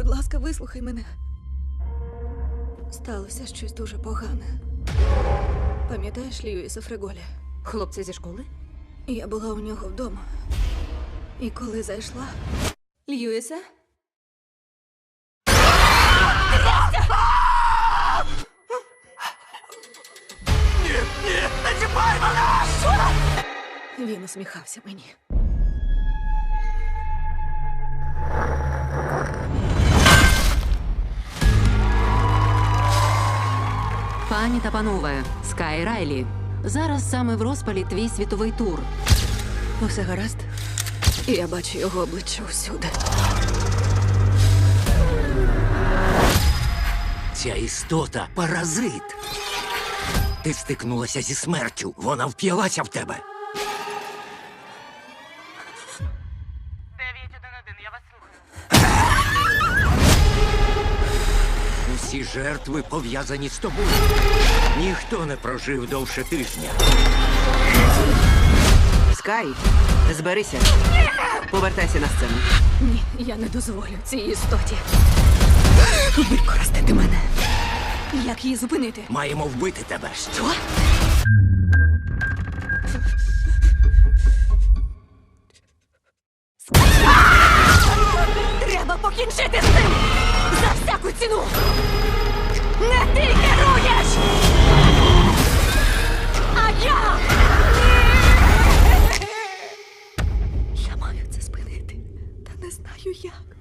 Будь ласка, вислухай мене. Сталося щось дуже погане. Пам'ятаєш Льюіса Фреголі? Хлопці зі школи? Я була у нього вдома. І коли зайшла. Льюіса? Він усміхався мені. Пані та панове, Скай Райлі. Зараз саме в розпалі твій світовий тур. Усе гаразд? Я бачу його обличчя усюди. Ця істота паразит. Ти стикнулася зі смертю. Вона вп'ялася в тебе. Жертви пов'язані з тобою. Ніхто не прожив довше тижня. Скай, зберися. Повертайся на сцену. Ні, я не дозволю цій істоті. Використати мене. Як її зупинити? Маємо вбити тебе. Що? you young?